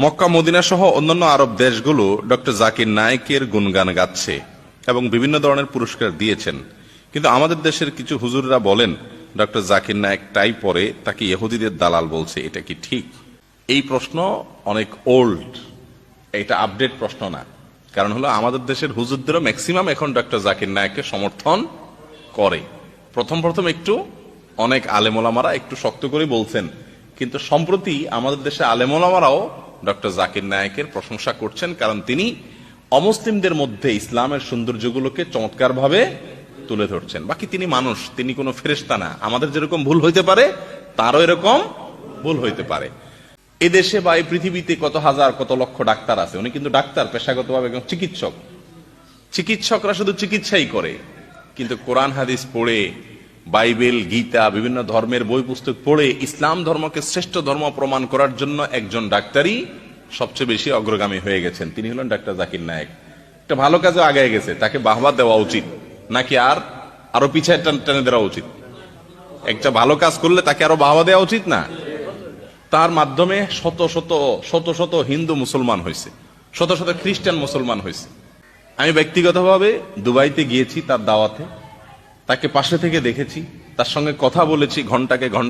Mecca, Medina সহ অন্যান্য আরব দেশগুলো ডক্টর জাকির নায়েকের গুণগান গাচ্ছে এবং বিভিন্ন ধরনের পুরস্কার দিয়েছেন। কিন্তু আমাদের দেশের কিছু হুজুররা বলেন, ডক্টর জাকির নায়েক টাই পরে, তাকে ইহুদিদের দালাল বলছে। এটা কি ঠিক? এই প্রশ্ন অনেক ওল্ড এটা আপডেট প্রশ্ন না। কারণ হলো, আমাদের দেশের হুজুরদেরও ম্যাক্সিমাম এখন ডক্টর জাকির নায়েককে সমর্থন করে। প্রথম প্রথম একটু অনেক আলেমোলামারা একটু শক্ত করে বলছেন। কিন্তু সম্প্রতি আমাদের দেশে আলেমোলামারাও ডক্টর জাকির নায়েকের প্রশংসা করছেন কারণ তিনি অমুসলিমদের মধ্যে ইসলামের সৌন্দর্যগুলোকে চমৎকারভাবে তুলে ধরছেন। বাকি তিনি মানুষ, তিনি কোনো ফেরেস্তা না। আমাদের যেরকম ভুল হইতে পারে, তারও এরকম ভুল হইতে পারে। এদেশে বা এই পৃথিবীতে কত হাজার, কত লক্ষ ডাক্তার আছে? উনি কিন্তু ডাক্তার, পেশাগতভাবে একজন চিকিৎসক। চিকিৎসকরা শুধু চিকিৎসাই করে, কিন্তু কোরআন, হাদিস পড়ে বাইবেল, গীতা, বিভিন্ন ধর্মের বই পুস্তক পড়ে ইসলাম ধর্মকে শ্রেষ্ঠ ধর্ম প্রমাণ করার জন্য একজন ডাক্তারই সবচেয়ে বেশি অগ্রগামী হয়ে গেছেন। তিনি হলেন ডাক্তার জাকির নায়েক। একটা ভালো কাজে আগায় গেছে। তাকে বাহবা দেওয়া উচিত। নাকি আর? আরও পিছায় টেনে দেওয়া উচিত। একটা ভালো কাজ করলে তাকে আরও বাহবা দেওয়া উচিত না? তার মাধ্যমে শত শত শত শত হিন্দু মুসলমান হয়েছে। শত শত খ্রিস্টান মুসলমান হয়েছে। আমি ব্যক্তিগতভাবে দুবাইতে গিয়েছি তার দাওয়াতে। তাকে পাশে থেকে দেখেছি তার সঙ্গে কথা বলেছি ঘন্টাকে ঘণ্টা